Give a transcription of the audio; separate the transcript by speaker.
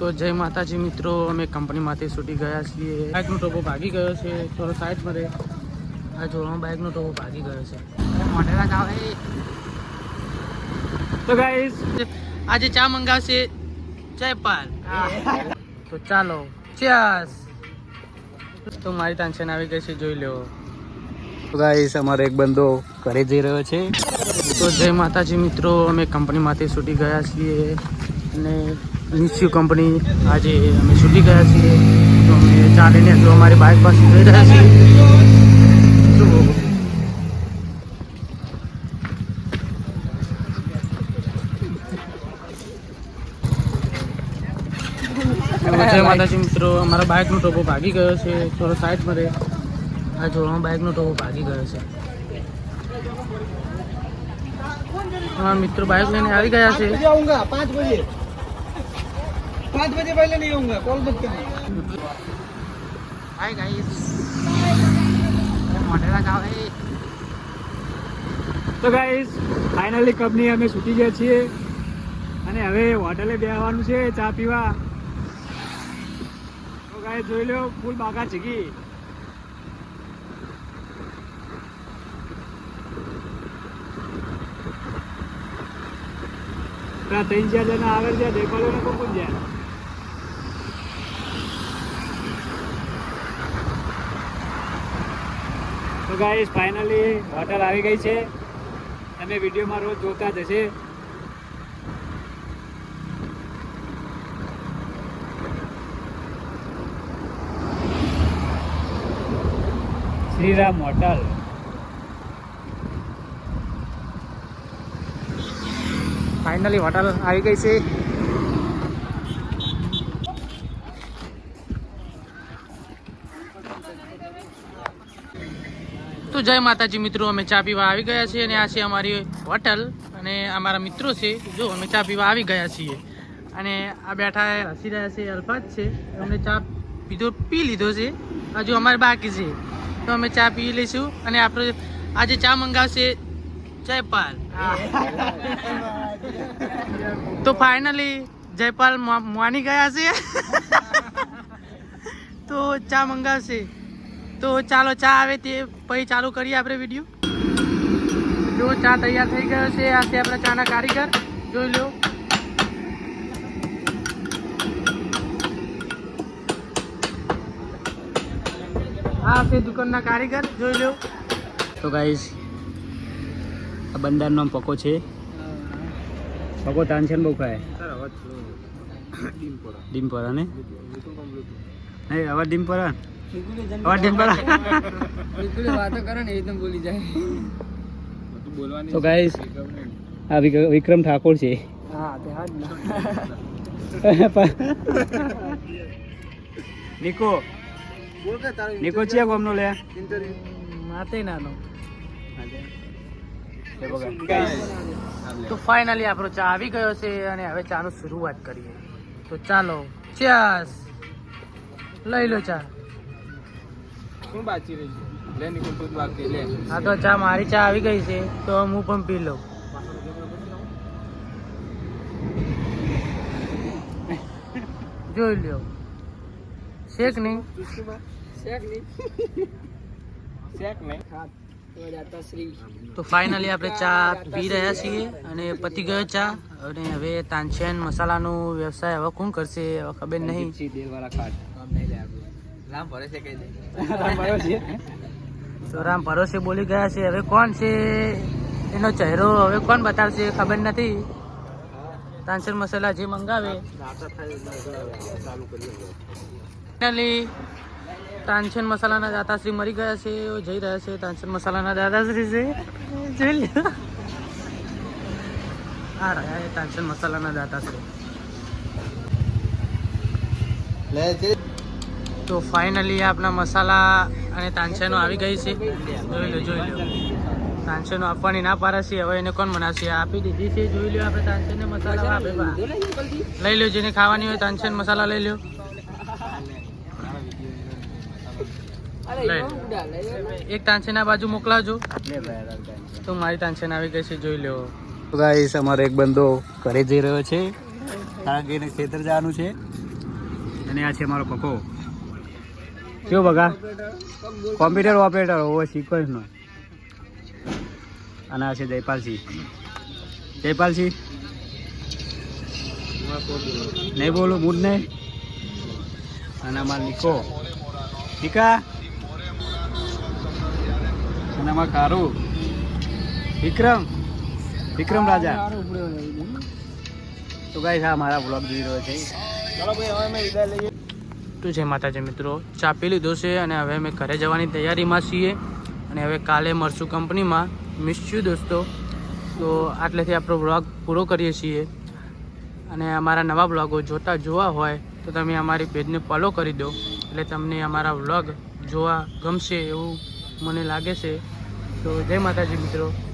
Speaker 1: તો જય માતાજી મિત્રો, અમે કંપનીમાંથી છૂટી ગયા છીએ. બાઇકનો ટોપો ભાગી ગયો છે, થોડો સાઈડમાં રહે આ જોવામાં બાઇકનો ટોપો ભાગી ગયો છે. મોઢેરા તો ગાઈસ આજે ચા મંગાવશે જયપાલ. તો ચાલો ચિયર્સ તો મારી ટેન્શન આવી ગઈ છે, જોઈ લો તો ગાઈસ અમારો એક બંદો ઘરે જઈ રહ્યો છે. તો જય માતાજી મિત્રો, અમે કંપનીમાંથી છૂટી ગયા છીએ. અને ઇન્સ્યુ કંપની આજે અમે છૂટી ગયા છીએ. તો અમે ચાલીને જો અમારી બાઇક પાસે જઈ રહ્યા છીએ માતાજી મિત્રો, અમારા બાઇકનો ટોપો ભાગી ગયો છે. થોડો સાઈડ મરે આ જોડો બાઇકનો ટોપો ભાગી ગયો છે. અમારા મિત્રો બાઇક લઈને આવી ગયા છે.
Speaker 2: पाँच बजे पाँच बजे पहले नहीं आऊंगा कॉल मत करना
Speaker 1: હાય ગાઈસ મોઢેરા જાવ
Speaker 2: તો ગાઈસ ફાઇનલી કંપની અમે છૂટી ગયા છીએ અને હવે હોટલે બેસવાનું છે ચા પીવા તો ગાઈસ જોઈ લો ફૂલ બાગા ચીકી પેલા ત્રણ ચાર જણા આગળ જ્યાં દેખાડો ને કોણ જાય ગાઈસ ફાઇનલી હોટલ આવી ગઈ છે. તમે વિડીયોમાં રોજ જોતા જ હશે. શ્રીરામ હોટલ.
Speaker 1: ફાઇનલી હોટલ આવી ગઈ છે. તો જય માતાજી મિત્રો અમે ચા પીવા આવી ગયા છીએ અને આ છે અમારી હોટલ અને અમારા મિત્રો છે. જો અમે ચા પીવા આવી ગયા છીએ. અને આ બેઠા હસી રહ્યા છે અલ્ફાજ છે. અમને ચા પીધો પી લીધો છે. હજુ અમારે બાકી છે. તો અમે ચા પી લઈશું અને આપણે આજે ચા મંગાવશે જયપાલ. તો ફાઇનલી જયપાલ માની ગયા છે. તો ચા મંગાવશે. તો ચાલો ચા આવે તે પછી ચાલુ કરીએ આપણે વીડિયો જો ચા તૈયાર થઈ ગયો છે આ છે આપણા ચાના કારીગર. જોઈ લો. આ છે દુકાનના કારીગર જોઈ લો. તો ગાઈસ આ બંદારનો પકો છે.
Speaker 2: પકો તાનસેન બહુ ખાય.
Speaker 1: ડીમપરા ને? નહીં હવે ડીમપરા હવે ડીમપરા
Speaker 2: વાતો કરે ને એકદમ બોલી જાય.
Speaker 1: તો ગાઈસ આ વિક્રમ ઠાકોર છે.
Speaker 2: હા
Speaker 1: નિકો. નિકો છે કોમનો લે.
Speaker 2: માતે નાનો.
Speaker 1: તો ફાઇનલી આપણો ચા આવી ગયો છે અને હવે ચાનો શરૂઆત કરીએ. તો ચાલો ચિયર્સ લઈ લો ચા.
Speaker 2: શું બાચી રહી લે નિકુલ તું બાકી લે.
Speaker 1: હા તો ચા મારી ચા આવી ગઈ છે તો હું પણ પી લઉં. જોઈ લ્યો. શેક નહીં?
Speaker 2: શેક નહીં. શેક નહીં. હા તો
Speaker 1: ફાઇનલી આપણે ચા પી રહ્યા છીએ અને પતી ગયો ચા. અને હવે તાનસેન મસાલાનો વ્યવસાય હવે કોણ કરશે હવે ખબર નહીં
Speaker 2: દેવાળા ખાટ કામ નહીં લે રામ ભરોસે દે. રામ ભરોસે.
Speaker 1: તો રામ ભરોસે બોલી ગયા છે. હવે કોણ છે એનો ચહેરો હવે કોણ બતાવશે ખબર નથી. તાનસેન મસાલા જે મંગાવે. ફાઇનલી તાનસેન મસાલાના દાતાશ્રી મરી ગયા છે. એ જઈ રહ્યા છે. તાનસેન મસાલાના દાદાશ્રી છે. જોઈ લ્યો આ રહ્યા એ તાનસેન મસાલાના દાદાશ્રી તો ફાઇનલી આપણા મસાલા અને તાનસેનો આવી ગઈ છે. જોઈ લો જોઈ લો. તાનસેનો આપવાની ના છે હવે એને કોણ બનાવશે? આપી દીધી છે જોઈ લો આપણે તાનસેન મસાલા. લઈ લો જેને ખાવાની હોય તાનસેન મસાલા લઈ લો. એક તાનસેના બાજુ મોકલાવજો. તો મારી તાનસેન આવી ગઈ છે જોઈ લો. ગાઈસ અમારો એક બંદો ઘરે જઈ રહ્યો છે. કારણ કે એને ખેતર જવાનું છે.
Speaker 2: અને આ છે મારો પપ્પો કેવો બગા કોમ્પ્યુટર ઓપરેટર હોવો સિક્વન્સનો અને આ છે જયપાલસિંહ. જયપાલસિંહ? નહીં બોલું, મૂડ નહીં. અને અમાર નિકો. નિકા? અને અમાર કારું વિક્રમ? વિક્રમ રાજા. તો ગાઈસ આ મારા બ્લોગ જોઈ રહ્યો છે. ચાલો ભાઈ હવે અમે લઈએ
Speaker 1: તો જય માતાજી મિત્રો. ચા પી લીધો છે અને હવે અમે ઘરે જવાની તૈયારીમાં છીએ. અને હવે કાલે મળશું કંપનીમાં મિસ યુ દોસ્તો. તો આટલેથી આપણો બ્લોગ પૂરો કરીએ છીએ. અને અમારા નવા બ્લોગો જોતા જોવા હોય તો તમે અમારી પેજને ફોલો કરી દો. એટલે તમને અમારા વ્લોગ જોવા ગમશે એવું મને લાગે છે. તો જય માતાજી મિત્રો.